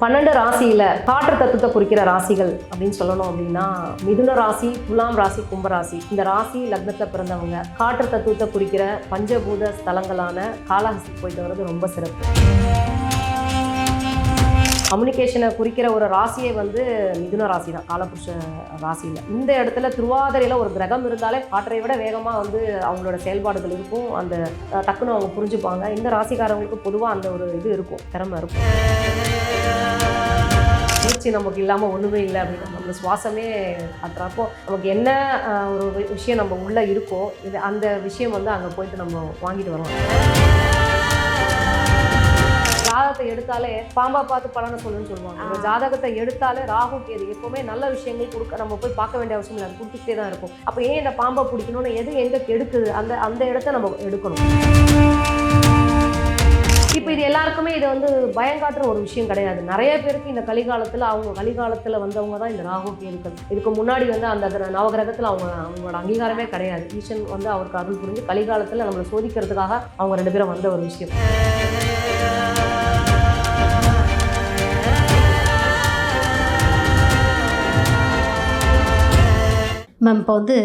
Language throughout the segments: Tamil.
பன்னெண்டு ராசியில காற்று தத்துவத்தை குறிக்கிற ராசிகள் அப்படின்னு சொல்லணும் அப்படின்னா மிதுன ராசி துலாம் ராசி கும்பராசி இந்த ராசி லக்னத்தில் பிறந்தவங்க காற்று தத்துவத்தை குறிக்கிற பஞ்சபூத ஸ்தலங்களான காலஹஸ்தி போயிட்டு வர்றது ரொம்ப சிறப்பு. கம்யூனிகேஷனை குறிக்கிற ஒரு ராசியே வந்து மிதுன ராசி தான் காலபுருஷ ராசியில். இந்த இடத்துல திருவாதிரையில் ஒரு கிரகம் இருந்தாலே காற்றை விட வேகமாக வந்து அவங்களோட செயல்பாடுகள் இருக்கும். அந்த டக்குன்னு அவங்க புரிஞ்சுப்பாங்க. இந்த ராசிக்காரவங்களுக்கு பொதுவாக அந்த ஒரு இது இருக்கும் திறமை இருக்கும். மூச்சு நமக்கு இல்லாமல் ஒன்றுமே இல்லை அப்படின்னு நம்ம சுவாசமே காட்டுறப்போ நமக்கு என்ன ஒரு விஷயம் நம்ம உள்ளே இருக்கோ இது அந்த விஷயம் வந்து அங்கே போயிட்டு நம்ம வாங்கிட்டு வரலாம். ஜாதகத்தை எடுத்தாலே பாம்பா பார்த்து பலனை சொல்லுன்னு சொல்லுவாங்க. ஜாதகத்தை எடுத்தாலே ராகு கேது எப்பவுமே நல்ல விஷயங்கள் கொடுக்க நம்ம போய் பார்க்க வேண்டிய அவசியம் இல்லை. கொடுத்துக்கிட்டே தான் இருக்கும். அப்போ ஏன் இந்த பாம்பை பிடிக்கணும்னு எது எங்கே கெடுக்குது? அந்த அந்த இடத்த நம்ம எடுக்கணும். இப்போ இது எல்லாருக்குமே இது வந்து பயங்காட்டுற ஒரு விஷயம் கிடையாது. நிறைய பேருக்கு இந்த கலிகாலத்தில் அவங்க கலிகாலத்தில் வந்தவங்க தான் இந்த ராகு கேதுக்கள். இதுக்கு முன்னாடி வந்து அந்த கிர- நவகிரகத்தில் அவங்க அவங்களோட அங்கீகாரமே கிடையாது. ஈசன் வந்து அவருக்கு அருள் புரிஞ்சு கலிகாலத்தில் நம்மளை சோதிக்கிறதுக்காக அவங்க ரெண்டு பேரும் வந்த ஒரு விஷயம். மேம் இப்போ வந்து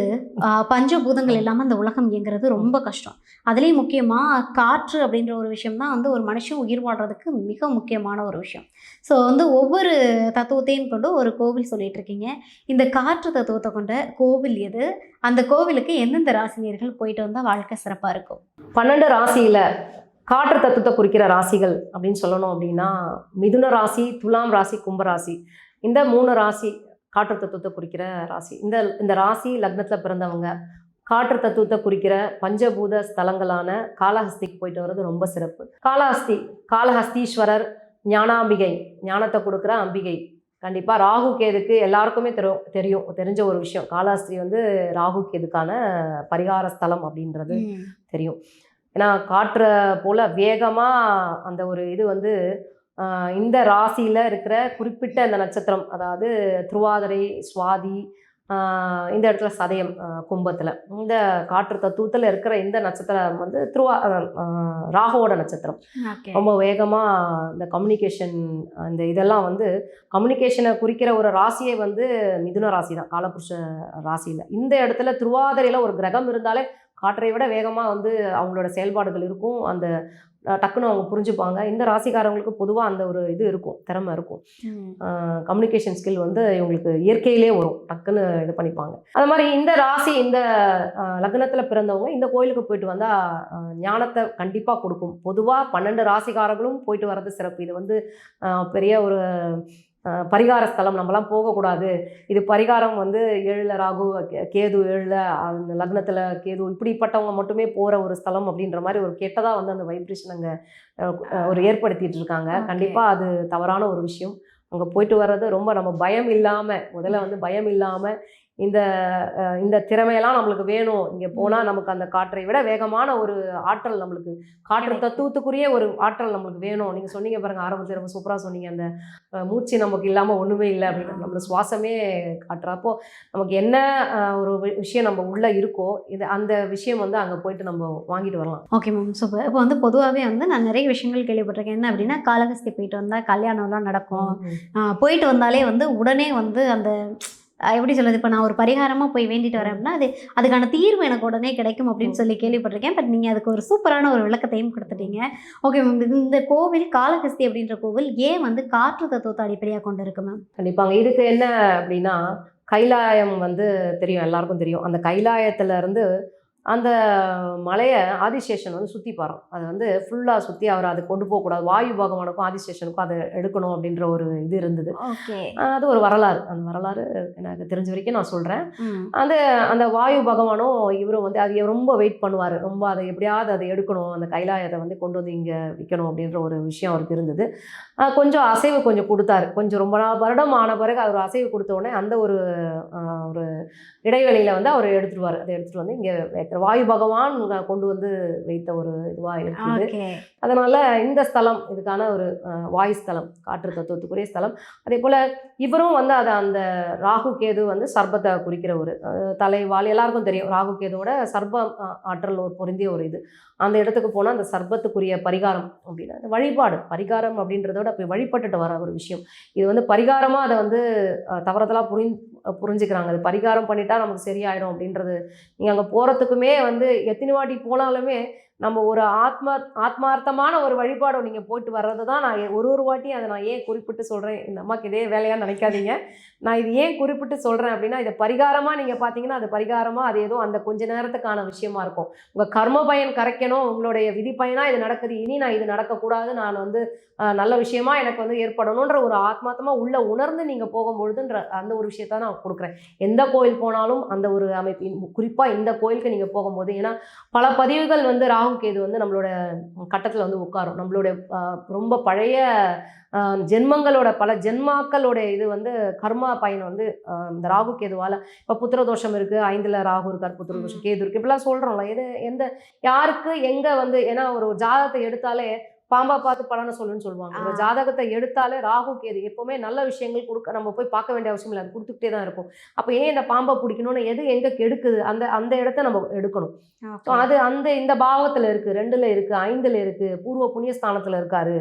பஞ்சபூதங்கள் இல்லாமல் இந்த உலகம் இயங்குறது ரொம்ப கஷ்டம். அதுலேயும் முக்கியமாக காற்று அப்படின்ற ஒரு விஷயம் தான் வந்து ஒரு மனுஷன் உயிர் வாழ்கிறதுக்கு மிக முக்கியமான ஒரு விஷயம். ஸோ வந்து ஒவ்வொரு தத்துவத்தையும் கொண்டு ஒரு கோவில் சொல்லிட்டு இருக்கீங்க. இந்த காற்று தத்துவத்தை கொண்ட கோவில் எது? அந்த கோவிலுக்கு எந்தெந்த ராசினியர்கள் போயிட்டு வந்தால் வாழ்க்கை சிறப்பாக இருக்கும்? பன்னெண்டு ராசியில் காற்று தத்துவத்தை குறிக்கிற ராசிகள் அப்படின்னு சொல்லணும் அப்படின்னா மிதுன ராசி துலாம் ராசி கும்பராசி இந்த மூணு ராசி காற்று தத்துவத்தை குறிக்கிற ராசி. இந்த இந்த ராசி லக்னத்துல பிறந்தவங்க காற்று தத்துவத்தை குறிக்கிற பஞ்சபூத ஸ்தலங்களான காளஹஸ்திக்கு போயிட்டு வர்றது ரொம்ப சிறப்பு. காளஹஸ்தி காளஹஸ்தீஸ்வரர் ஞானாம்பிகை ஞானத்தை கொடுக்குற அம்பிகை. கண்டிப்பாக ராகு கேதுக்கு எல்லாருக்குமே தெரியும் தெரியும் தெரிஞ்ச ஒரு விஷயம். காளஹஸ்தி வந்து ராகு கேதுக்கான பரிகார ஸ்தலம் அப்படின்றது தெரியும். ஏன்னா காற்றை போல் வேகமாக அந்த ஒரு இது வந்து இந்த ராசியில் இருக்கிற குறிப்பிட்ட இந்த நட்சத்திரம் அதாவது திருவாதிரை சுவாதி இந்த இடத்துல சதயம் கும்பத்தில். இந்த காற்று தத்துவத்தில் இருக்கிற இந்த நட்சத்திரம் வந்து திருவா ராகுவோட நட்சத்திரம். ரொம்ப வேகமாக இந்த கம்யூனிகேஷன் இந்த இதெல்லாம் வந்து கம்யூனிகேஷனை குறிக்கிற ஒரு ராசியை வந்து மிதுன ராசி தான் காலபுருஷ ராசியில். இந்த இடத்துல திருவாதிரையில் ஒரு கிரகம் இருந்தாலே காற்றை விட வேகமாக வந்து அவங்களோட செயல்பாடுகள் இருக்கும். அந்த டக்குன்னு அவங்க புரிஞ்சுப்பாங்க. இந்த ராசிக்காரங்களுக்கு பொதுவாக அந்த ஒரு இது இருக்கும் திறமை இருக்கும். கம்யூனிகேஷன் ஸ்கில் வந்து இவங்களுக்கு இயற்கையிலே வரும். டக்குன்னு இது பண்ணிப்பாங்க. அது மாதிரி இந்த ராசி இந்த லக்னத்தில் பிறந்தவங்க இந்த கோயிலுக்கு போயிட்டு வந்தால் ஞானத்தை கண்டிப்பாக கொடுக்கும். பொதுவாக பன்னெண்டு ராசிக்காரர்களும் போயிட்டு வர்றது சிறப்பு. இது வந்து பெரிய ஒரு பரிகார ஸ்தலம் நம்மலாம் போகக்கூடாது. இது பரிகாரம் வந்து ஏழில் ராகு கேது ஏழில் அந்த லக்னத்தில் கேது இப்படிப்பட்டவங்க மட்டுமே போகிற ஒரு ஸ்தலம் அப்படின்ற மாதிரி ஒரு கெட்டதாக வந்து அந்த வைப்ரேஷன் அங்கே ஒரு ஏற்படுத்திட்டு இருக்காங்க. கண்டிப்பாக அது தவறான ஒரு விஷயம். அங்கே போயிட்டு வர்றது ரொம்ப நம்ம பயம் இல்லாமல் முதல்ல வந்து பயம் இல்லாமல் இந்த இந்த திறமையெல்லாம் நம்மளுக்கு வேணும். இங்கே போனால் நமக்கு அந்த காற்றை விட வேகமான ஒரு ஆற்றல் நம்மளுக்கு காற்று. தத்துவத்துக்குரிய ஒரு ஆற்றல் நம்மளுக்கு வேணும். நீங்கள் சொன்னீங்க பாருங்க ஆரம்பத்தில் ரொம்ப சூப்பராக சொன்னீங்க. அந்த மூச்சு நமக்கு இல்லாமல் ஒன்றுமே இல்லை அப்படின்னு நம்மளோட சுவாசமே காட்டுறப்போ நமக்கு என்ன ஒரு விஷயம் நம்ம உள்ளே இருக்கோ இது அந்த விஷயம் வந்து அங்கே போயிட்டு நம்ம வாங்கிட்டு வரலாம். Okay ma'am super. இப்போ வந்து பொதுவாகவே வந்து நான் நிறைய விஷயங்கள் கேள்விப்பட்டிருக்கேன். என்ன அப்படின்னா காலகஸ்தி போயிட்டு வந்தால் கல்யாணம்லாம் நடக்கும். போயிட்டு வந்தாலே வந்து உடனே வந்து அந்த எப்படி சொல்றது? இப்போ நான் ஒரு பரிகாரமாக போய் வேண்டிட்டு வரேன் அப்படின்னா அது அதுக்கான தீர்வு எனக்கு உடனே கிடைக்கும் அப்படின்னு சொல்லி கேள்விப்பட்டிருக்கேன். பட் நீங்கள் அதுக்கு ஒரு சூப்பரான ஒரு விளக்கத்தையும் கொடுத்துட்டீங்க. ஓகே மேம் இந்த கோவில் காலகஸ்தி அப்படின்ற கோவில் ஏன் வந்து காற்று தத்துவத்தை அடிப்படையாக கொண்டு இருக்கு மேம் கண்டிப்பாங்க இதுக்கு என்ன அப்படின்னா கைலாயம் வந்து தெரியும். எல்லாருக்கும் தெரியும். அந்த கைலாயத்துல இருந்து அந்த மலையை ஆதிசேஷன் வந்து சுற்றி பாரோம். அது வந்து ஃபுல்லாக சுற்றி அவர் அதை கொண்டு போகக்கூடாது. வாயு பகவானுக்கும் ஆதிசேஷனுக்கும் அதை எடுக்கணும் அப்படின்ற ஒரு இது இருந்தது. அது ஒரு வரலாறு. அந்த வரலாறு எனக்கு தெரிஞ்ச வரைக்கும் நான் சொல்கிறேன் அந்த அந்த வாயு பகவானும் இவரும் வந்து அது ரொம்ப வெயிட் பண்ணுவார். ரொம்ப அதை எப்படியாவது அதை எடுக்கணும். அந்த கைலாயத்தை வந்து கொண்டு வந்து இங்கே விற்கணும் அப்படின்ற ஒரு விஷயம் அவருக்கு இருந்தது. கொஞ்சம் அசைவு கொஞ்சம் கொடுத்தாரு. கொஞ்சம் ரொம்ப நாள் வருடம் ஆன பிறகு அவர் அசைவு கொடுத்த உடனே அந்த ஒரு ஒரு இடைவெளியில் வந்து அவர் எடுத்துருவார். அதை எடுத்துகிட்டு வந்து இங்கே வாயு பகவான் கொண்டு வந்து வைத்த ஒரு இதுவா இருக்குது. அதனால இந்த ஸ்தலம் இதுக்கான ஒரு வாயு ஸ்தலம் காற்று தத்துவத்துக்குரிய ஸ்தலம். அதே போல இவரும் வந்து அதை அந்த ராகு கேது வந்து சர்பத்தை குறிக்கிற ஒரு தலைவால் எல்லாருக்கும் தெரியும். ராகு கேதுவோட சர்ப ஆற்றல் ஒரு பொருந்திய ஒரு இது. அந்த இடத்துக்கு போனால் அந்த சர்பத்துக்குரிய பரிகாரம் அப்படின்னா அந்த வழிபாடு பரிகாரம் அப்படின்றத விட போய் வழிபட்டுட்டு வர ஒரு விஷயம். இது வந்து பரிகாரமாக அதை வந்து தவறுதலாக புரி புரிஞ்சுக்கிறாங்க. அது பரிகாரம் பண்ணிட்டா நமக்கு சரியாயிடும் அப்படின்றது. நீங்கள் அங்கே போகிறதுக்குமே வந்து எத்தனை வாட்டி போனாலுமே நம்ம ஒரு ஆத்மா ஆத்மார்த்தமான ஒரு வழிபாடு நீங்கள் போட்டு வர்றது தான் நான் ஒரு ஒரு வாட்டி அதை நான் ஏன் குறிப்பிட்டு சொல்கிறேன் இந்த அம்மாவுக்கு இதே வேலையாக நினைக்காதீங்க. நான் இது ஏன் குறிப்பிட்டு சொல்கிறேன் அப்படின்னா இதை பரிகாரமாக நீங்கள் பார்த்தீங்கன்னா அது பரிகாரமாக அது ஏதோ அந்த கொஞ்ச நேரத்துக்கான விஷயமா இருக்கும். உங்கள் கர்ம பயன் கரைக்கணும் உங்களுடைய விதி பயனாக இது நடக்குது இனி நான் இது நடக்கக்கூடாது நான் வந்து நல்ல விஷயமா எனக்கு வந்து ஏற்படணுன்ற ஒரு ஆத்மார்த்தமாக உள்ளே உணர்ந்து நீங்கள் போகும்பொழுதுன்ற அந்த ஒரு விஷயத்த நான் கொடுக்குறேன். எந்த கோயில் போனாலும் அந்த ஒரு அமைப்பின் குறிப்பாக இந்த கோயிலுக்கு நீங்கள் போகும்போது ஏன்னா பல பதிவுகள் வந்து ராகு கேது வந்து நம்மளோட கட்டத்தில் வந்து உட்காரும். நம்மளோட ஆஹ், ரொம்ப பழைய ஜென்மங்களோட பல ஜென்மாக்களோட இது வந்து கர்மா பயன் வந்து இந்த ராகு கேதுவால். இப்போ புத்திர தோஷம் இருக்குது ஐந்தில் ராகு இருக்கார் புத்திர தோஷம் கேது இருக்குது இப்படிலாம் சொல்கிறோம்ல எது எந்த யாருக்கு எங்கே வந்து ஏன்னா ஒரு ஜாதகத்தை எடுத்தாலே பாம்பா பார்த்து பலனை சொல்லுன்னு சொல்லுவாங்க. ஒரு. ஜாதகத்தை எடுத்தாலே ராகு கேது எப்பவுமே நல்ல விஷயங்கள் கொடுக்க நம்ம போய் பார்க்க வேண்டிய அவசியம் இல்லை அது கொடுத்துக்கிட்டே தான் இருக்கும். அப்போ ஏன் இந்த பாம்பை பிடிக்கணும்னு எது எங்கே கெடுக்குது? அந்த அந்த இடத்த நம்ம எடுக்கணும். அது அந்த இந்த பாவத்தில் இருக்குது ரெண்டில் இருக்குது ஐந்தில் இருக்குது பூர்வ புண்ணியஸ்தானத்தில் இருக்காரு.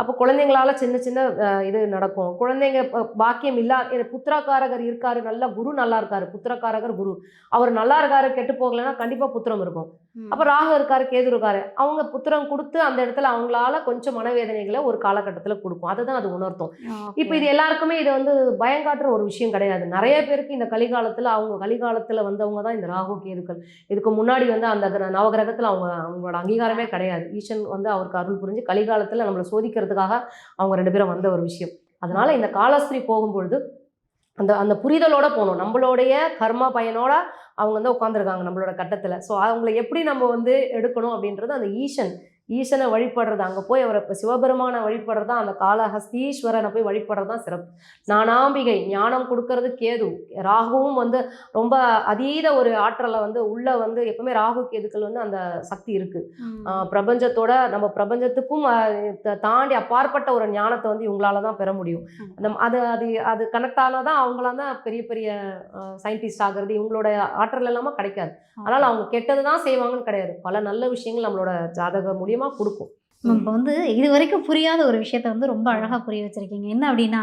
அப்போ குழந்தைங்களால சின்ன சின்ன இது நடக்கும். குழந்தைங்க பாக்கியம் இல்லா புத்திரக்காரகர் இருக்காரு. நல்ல குரு நல்லா இருக்காரு. புத்திரக்காரகர் குரு. அவர் நல்லா இருக்காரு கெட்டு போகலைன்னா கண்டிப்பாக புத்திரம் இருக்கும். அப்போ ராகு இருக்காரு கேது இருக்காரு. அவங்க புத்திரம் கொடுத்து அந்த இடத்துல அவங்களால கொஞ்சம் மனவேதனைகளை ஒரு காலகட்டத்தில் கொடுக்கும். அதை தான் அது உணர்த்தும். இப்போ இது எல்லாருக்குமே இது வந்து பயங்காட்டுற ஒரு விஷயம் கிடையாது. நிறைய பேருக்கு இந்த கலிகாலத்தில் அவங்க கலிகாலத்தில் வந்தவங்க தான் இந்த ராகு கேதுக்கள். இதுக்கு முன்னாடி வந்து அந்த கிர- நவகிரகத்தில் அவங்க அவங்களோட அங்கீகாரமே கிடையாது. ஈசன் வந்து அவருக்கு அருள் புரிஞ்சு கலிகாலத்தில் நம்மளை சோதிக்கிறதுக்காக அவங்க ரெண்டு பேரும் வந்த ஒரு விஷயம். அதனால இந்த காலஸ்திரி போகும்பொழுது அந்த அந்த புரிதலோட போகணும். நம்மளுடைய கர்ம பயனோட அவங்க வந்து உட்காந்துருக்காங்க நம்மளோட கட்டத்தில். ஸோ அவங்கள எப்படி நம்ம வந்து எடுக்கணும் அப்படின்றது அந்த ஈசன் ஈசனை வழிபடுறது அங்கே போய் அவரை இப்போ சிவபெருமானை வழிபடுறது தான் அந்த காளஹஸ்தீஸ்வரனை போய் வழிபடுறது தான் சிறப்பு. ஞானாம்பிகை ஞானம் கொடுக்கறது கேது. ராகுவும் வந்து ரொம்ப அதீத ஒரு ஆற்றலை வந்து உள்ள வந்து எப்பவுமே ராகு கேதுக்கள் வந்து அந்த சக்தி இருக்கு. ஆஹ் பிரபஞ்சத்தோட நம்ம பிரபஞ்சத்துக்கும் தாண்டி அப்பாற்பட்ட ஒரு ஞானத்தை வந்து இவங்களால தான் பெற முடியும். அந்த அது அது அது கனெக்ட் ஆனால் தான் அவங்களால தான் பெரிய பெரிய சயின்டிஸ்ட் ஆகிறது. இவங்களோட ஆற்றல் எல்லாமே கிடைக்காது. அதனால் அவங்க கெட்டது தான் செய்வாங்கன்னு கிடையாது. பல நல்ல விஷயங்கள் நம்மளோட ஜாதக மூலியமா கொடுக்கும். இப்போ வந்து இது வரைக்கும் புரியாத ஒரு விஷயத்த வந்து ரொம்ப அழகாக புரிய வச்சிருக்கீங்க. என்ன அப்படின்னா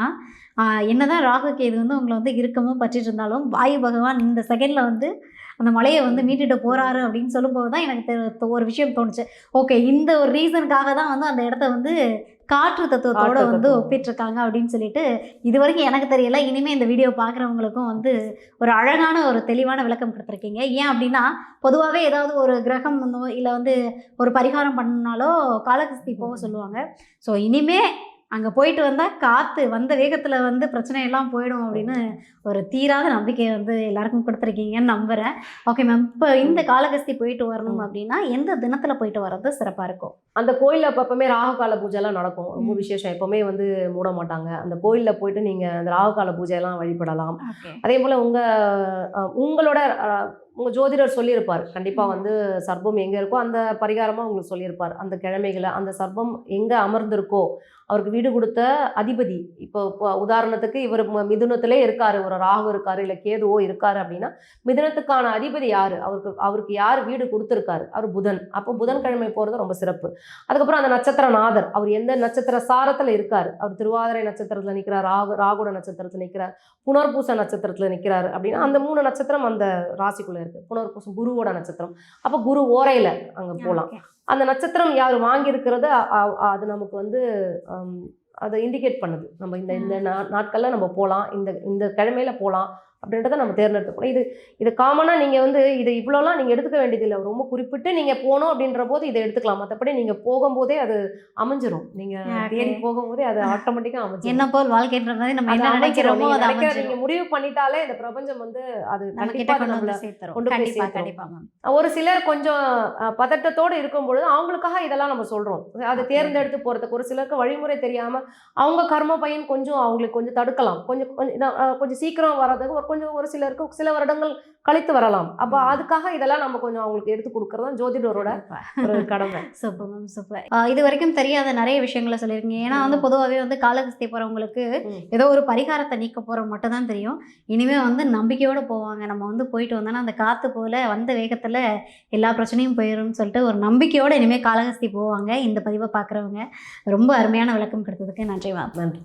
என்னதான் ராகு கேது வந்து உங்களை வந்து இறுக்கமாக பற்றிட்டு இருந்தாலும் வாயு பகவான் இந்த செகண்டில் வந்து அந்த மலையை வந்து மீட்டுட்டு போறாரு அப்படின்னு சொல்லும்போது தான் எனக்கு தெ- ஒரு விஷயம் தோணுச்சு. ஓகே இந்த ஒரு ரீசனுக்காக தான் வந்து அந்த இடத்த வந்து காற்று தத்துவத்தோட வந்து. ஒப்பிட்டிருக்காங்க அப்படின்னு சொல்லிட்டு இது வரைக்கும் எனக்கு தெரியல. இனிமேல் இந்த வீடியோ பார்க்குறவங்களுக்கும் வந்து ஒரு அழகான ஒரு தெளிவான விளக்கம் கொடுத்துருக்கீங்க. ஏன் அப்படின்னா பொதுவாகவே ஏதாவது ஒரு கிரகம் இல்லை வந்து ஒரு பரிகாரம் பண்ணாலோ காலகஸ்தி போக சொல்லுவாங்க. ஸோ இனிமே அங்கே போயிட்டு வந்தால் காற்று வந்த வேகத்தில் வந்து பிரச்சனை எல்லாம் போயிடும் அப்படின்னு ஒரு தீராத நம்பிக்கையை வந்து எல்லாருக்கும் கொடுத்துருக்கீங்கன்னு நம்புகிறேன் ஓகே மேம் இப்போ இந்த காலகஸ்தி போயிட்டு வரணும் அப்படின்னா எந்த தினத்தில் போயிட்டு வர்றது சிறப்பாக இருக்கும்? அந்த கோயிலில் எப்பவுமே ராகுகால பூஜைலாம் நடக்கும். ரொம்ப. விசேஷம். எப்பவுமே வந்து மூட மாட்டாங்க. அந்த கோயிலில் போயிட்டு நீங்கள் அந்த ராகுகால பூஜையெல்லாம் வழிபடலாம். அதே போல் உங்கள் உங்களோட உங்கள் ஜோதிடர் சொல்லியிருப்பார். கண்டிப்பாக வந்து சர்ப்பம் எங்கே இருக்கோ அந்த பரிகாரமாக உங்களுக்கு சொல்லியிருப்பார். அந்த கிழமைகளை அந்த சர்ப்பம் எங்கே அமர்ந்திருக்கோ அவருக்கு வீடு கொடுத்த அதிபதி. இப்போ உதாரணத்துக்கு இவர் மிதுனத்திலே இருக்காரு. ஒரு ராகு இருக்காரு இல்லை கேதுவோ இருக்காரு அப்படின்னா மிதுனத்துக்கான அதிபதி யார்? அவருக்கு அவருக்கு யார் வீடு கொடுத்துருக்காரு? அவர் புதன். அப்போ புதன்கிழமை போகிறது ரொம்ப சிறப்பு. அதுக்கப்புறம் அந்த நட்சத்திரநாதர் அவர் எந்த நட்சத்திர சாரத்தில் இருக்கார்? அவர் திருவாதிரை நட்சத்திரத்தில் நிற்கிறார் ராகு ராகுட நட்சத்திரத்தில் நிற்கிறார் புனர்பூச நட்சத்திரத்தில் நிற்கிறாரு அப்படின்னா அந்த மூணு நட்சத்திரம் அந்த ராசிக்குள்ளே இருக்குது புனர்பூசம் குருவோட நட்சத்திரம். அப்போ குரு ஓரையில் அங்கே போகலாம் அந்த நட்சத்திரம் யார் வாங்கியிருக்கிறது அது நமக்கு வந்து அதை இண்டிகேட் பண்ணுது. நம்ம இந்த இந்த நாட்கள்ல நம்ம போகலாம் இந்த இந்த கிழமையில போகலாம் அப்படின்றத நம்ம தேர்ந்தெடுத்துக்கணும். இது இது காமனாக நீங்கள் வந்து இது இவ்வளோலாம் நீங்கள் எடுத்துக்க வேண்டியதில்லை. ரொம்ப குறிப்பிட்டு நீங்கள் போகணும் அப்படின்ற போது இதை எடுத்துக்கலாம். மற்றபடி நீங்கள் போகும்போதே அது அமைஞ்சிரும். நீங்கள். தேடி போகும்போதே அது ஆட்டோமேட்டிக்காக அமைஞ்சிரும். என்ன போல் வாழ்க்கைன்ற மாதிரி நம்ம என்ன. நினைக்கிறோமோ நீங்க அது நினைக்கிற- அமைஞ்சிரும். நீங்க முடிவு பண்ணிட்டாலே இந்த பிரபஞ்சம் வந்து அது நம்ம கிட்ட கண்டிப்பா கொண்டு நம்மள கொண்டு போய் கண்டிப்பா சேர்த்துரும். கண்டிப்பா மேம் ஒரு சிலர் கொஞ்சம் பதட்டத்தோடு இருக்கும் பொழுது அவங்களுக்காக இதெல்லாம் நம்ம சொல்றோம். அதை. தேர்ந்தெடுத்து போறதுக்கு ஒரு சிலருக்கு வழிமுறை தெரியாம அவங்க கர்ம பையன் கொஞ்சம் அவங்களுக்கு கொஞ்சம் தடுக்கலாம். கொஞ்சம் கொஞ்சம் கொஞ்சம் சீக்கிரம் வர்றதுக்கு ஒரு கொஞ்சம் ஒரு சிலருக்கு சில வருடங்கள் கழித்து வரலாம். அப்போ அதுக்காக இதெல்லாம் நம்ம கொஞ்சம் அவங்களுக்கு எடுத்து கொடுக்கறது தான் ஜோதிடரோட ஒரு கடமை. Super ma'am super. இது வரைக்கும் தெரியாத நிறைய விஷயங்களை சொல்லியிருக்கீங்க. ஏன்னா வந்து பொதுவாகவே வந்து காலகஸ்தி போகிறவங்களுக்கு. ஏதோ ஒரு பரிகாரத்தை நீக்க போகிற மட்டும் தான் தெரியும். இனிமே வந்து நம்பிக்கையோடு போவாங்க. நம்ம வந்து போயிட்டு வந்தோன்னா அந்த காற்று போல வந்த வேகத்தில் எல்லா பிரச்சனையும் போயிடும்னு சொல்லிட்டு ஒரு நம்பிக்கையோடு இனிமேல் காலகஸ்தி போவாங்க. இந்த பதிவை பார்க்குறவங்க. ரொம்ப அருமையான விளக்கம் கொடுத்ததுக்கு நன்றி மேம். நன்றி.